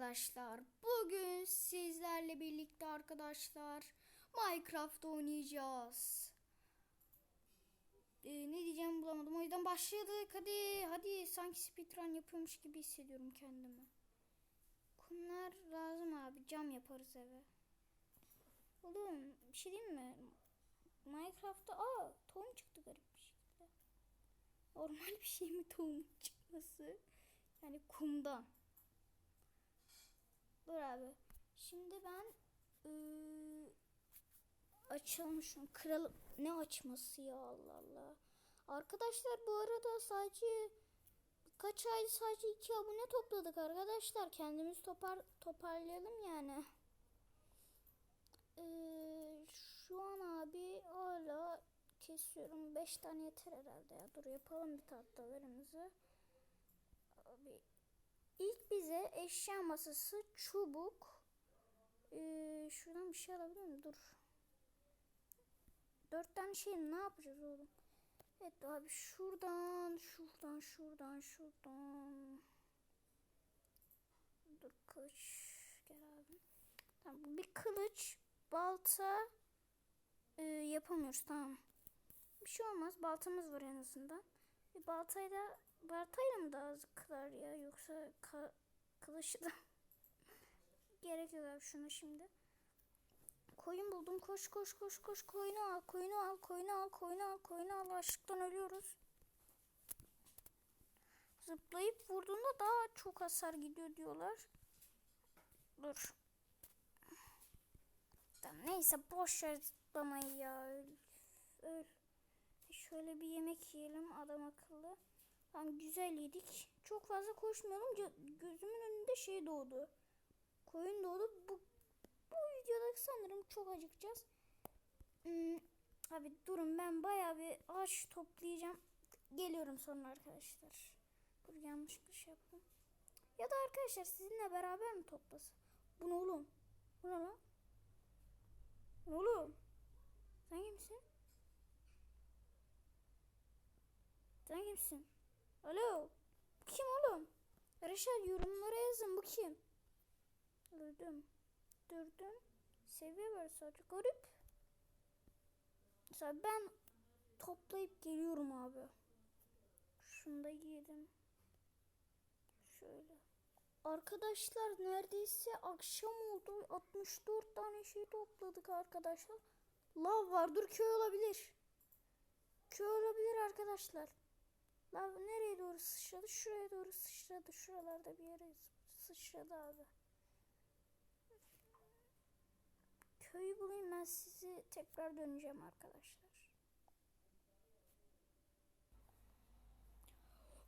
arkadaşlar. Bugün sizlerle birlikte arkadaşlar Minecraft oynayacağız. Ee, ne diyeceğimi bulamadım. O yüzden başladık. Hadi hadi sanki speedrun yapıyormuş gibi hissediyorum kendimi. Kumlar lazım abi. Cam yaparız eve. Oğlum bir şey diyeyim mi? Minecraft'ta aa tohum çıktı garip bir şekilde. Normal bir şey mi tohum çıkması? Yani kumdan. Abi. Şimdi ben ıı, şunu. Kıralım. Ne açması ya Allah Allah. Arkadaşlar bu arada sadece birkaç ay sadece iki abone topladık arkadaşlar. Kendimiz topar toparlayalım yani. Ee, şu an abi hala kesiyorum. 5 tane yeter herhalde ya. Dur yapalım bir tahtalarımızı. Abi ilk bize eşya masası, çubuk. Ee, şuradan bir şey alabilir miyim? Dur. Dört tane şey ne yapacağız oğlum? Evet abi şuradan, şuradan, şuradan, şuradan. Dur kılıç. Gel abi. Tamam bu bir kılıç, balta ee, yapamıyoruz tamam. Bir şey olmaz. Baltamız var en azından. Bir baltayla baltayla mı daha az kırar ya yoksa da gerek yok abi şunu şimdi. Koyun buldum. Koş koş koş koş. Koyunu al. Koyunu al. Koyunu al. Koyunu al. Koyunu al. Açlıktan ölüyoruz. Zıplayıp vurduğunda daha çok hasar gidiyor diyorlar. Dur. Tamam, neyse boş ver zıplamayı ya. Öl. Öl. Şöyle bir yemek yiyelim adam akıllı. Tamam güzel yedik. Çok fazla koşmayalım. Gö- gözümün önünde şey doğdu. Koyun doğdu. Bu, bu videoda sanırım çok acıkacağız. Hmm, abi durun ben bayağı bir ağaç toplayacağım. Geliyorum sonra arkadaşlar. Dur yanlış bir şey yaptım. Ya da arkadaşlar sizinle beraber mi toplasın? Bu ne oğlum? Bu ne lan? Oğlum? Sen kimsin? Sen kimsin? Alo. Bu kim oğlum? Arkadaşlar yorumlara yazın bu kim? Öldüm. Durdum. Seviye var sadece. Garip. Mesela ben toplayıp geliyorum abi. Şunu da giydim. Şöyle. Arkadaşlar neredeyse akşam oldu. 64 tane şey topladık arkadaşlar. Lav var. Dur köy olabilir. Köy olabilir arkadaşlar. Lav nereye doğru sıçradı? Şuraya doğru sıçradı. Şuralarda bir yere sıçradı abi. Köyü bulayım ben sizi tekrar döneceğim arkadaşlar.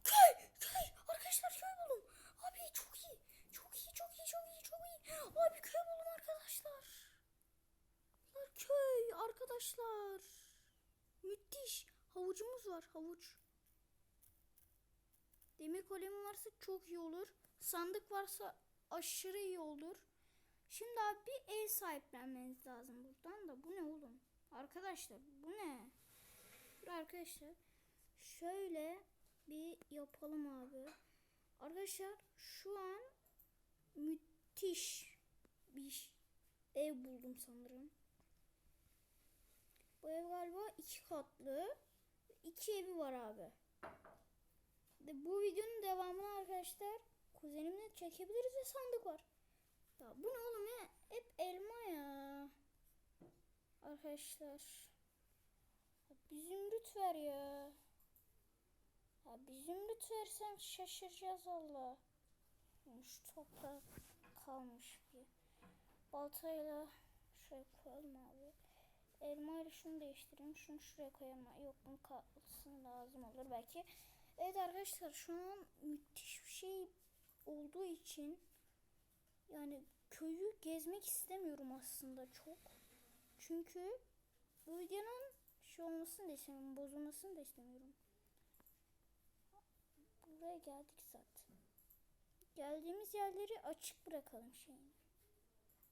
Köy! Köy! Arkadaşlar köy buldum. Abi çok iyi. Çok iyi, çok iyi, çok iyi, çok iyi. Abi köy buldum. Arkadaşlar, Köy arkadaşlar. Müthiş. Havucumuz var havuç. Demir kolemi varsa çok iyi olur. Sandık varsa aşırı iyi olur. Şimdi abi bir ev sahiplenmeniz lazım buradan da. Bu ne oğlum? Arkadaşlar bu ne? Dur arkadaşlar. Şöyle bir yapalım abi. Arkadaşlar şu an müthiş bir ev buldum sanırım. Bu ev galiba iki katlı. İki evi var abi. Bu videonun devamını arkadaşlar kuzenimle çekebiliriz ve sandık var. Ya bu ne oğlum ya? Hep elma ya. Arkadaşlar. Ya bir zümrüt ver ya. Ya bir zümrüt versen şaşıracağız valla. Şu toprak kalmış bir. Baltayla şuraya koyalım abi. Elma ile şunu değiştireyim. Şunu şuraya koyalım. Yok bunun kalsın lazım olur belki. Evet arkadaşlar şu an müthiş bir şey olduğu için yani köyü gezmek istemiyorum aslında çok. Çünkü bu videonun şey olmasını da istemiyorum. Bozulmasını da istemiyorum. Buraya geldik zaten. Geldiğimiz yerleri açık bırakalım şeyin.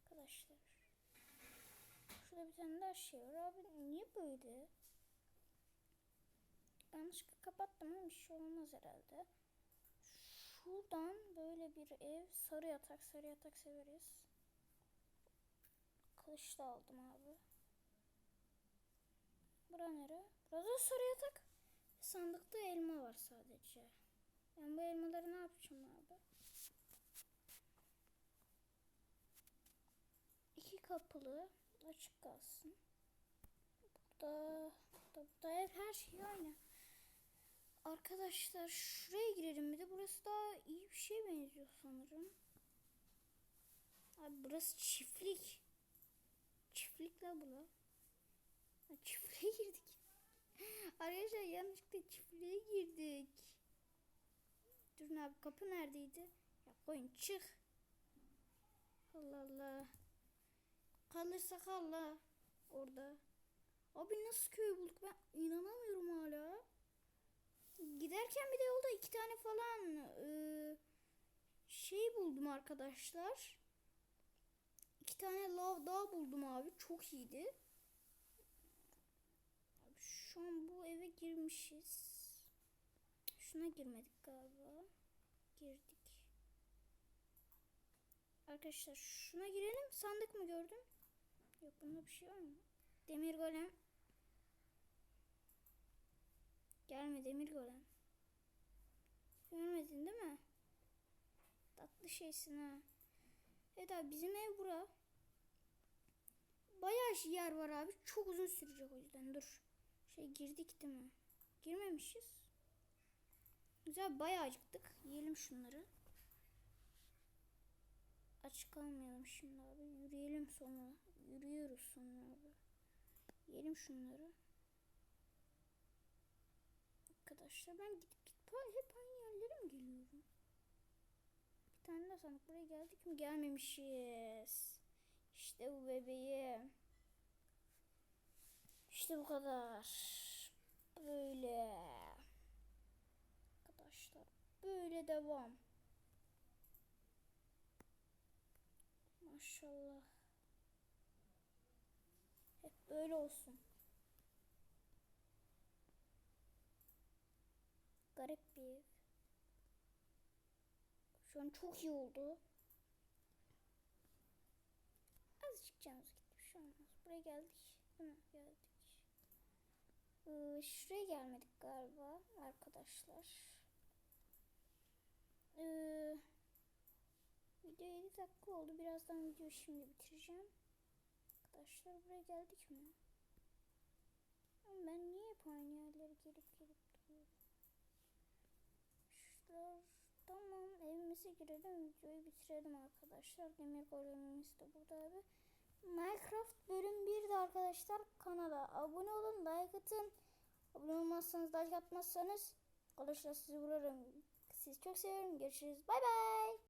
Arkadaşlar. Şurada bir tane daha şey var. Abi niye böyle? Yanlışlıkla kapattım ama bir şey olmaz herhalde. şuradan böyle bir ev sarı yatak sarı yatak severiz. Kılıç da aldım abi. Bura nere? Burada sarı yatak. Sandıkta elma var sadece. Ben bu elmaları ne yapacağım abi? İki kapılı açık kalsın. Burada, burada, burada ev her şey aynı. Arkadaşlar şuraya girelim bir de burası daha iyi bir şeye benziyor sanırım. Abi burası çiftlik. Çiftlik la bu la. Çiftliğe girdik. Arkadaşlar yanlışlıkla çiftliğe girdik. Durun abi kapı neredeydi? Ya koyun çık. Allah Allah. Kalırsa kal la orada. Abi nasıl köy bulduk ben inanamıyorum hala. Giderken bir de yolda iki tane falan e, şey buldum arkadaşlar. İki tane lav daha buldum abi. Çok iyiydi. Abi şu an bu eve girmişiz. Şuna girmedik galiba. Girdik. Arkadaşlar şuna girelim. Sandık mı gördün? Yok bunda bir şey var mı? Demir golem. Gelme demir golem. Görmedin değil mi? Tatlı şeysin ha. Evet abi bizim ev bura. Bayağı şey yer var abi. Çok uzun sürecek o yüzden. Dur. Şey girdik değil mi? Girmemişiz. Güzel bayağı acıktık. Yiyelim şunları. Aç kalmayalım şimdi abi. Yürüyelim sonra. Yürüyoruz sonra abi. Yiyelim şunları. Arkadaşlar ben gidip hep aynı yerlere mi geliyorum? Bir tane daha sandık buraya geldik mi? Gelmemişiz. İşte bu bebeğim. İşte bu kadar. Böyle. Arkadaşlar böyle devam. Maşallah. Hep böyle olsun. Garip bir ev. Şu an çok iyi oldu. Azıcık canımız gitti. Bir şey olmaz. Buraya geldik. Değil mi? Geldik. Ee, şuraya gelmedik galiba arkadaşlar. Ee, video 7 dakika oldu. Birazdan videoyu şimdi bitireceğim. Arkadaşlar buraya geldik mi? Ben niye hep aynı yerlere gelip gelip Şuralar tamam evimize girelim videoyu bitirelim arkadaşlar. Demir golemimiz de burada abi. Minecraft bölüm 1'de arkadaşlar kanala abone olun like atın. Abone olmazsanız like atmazsanız arkadaşlar sizi vurarım. Sizi çok seviyorum. Görüşürüz. Bay bay.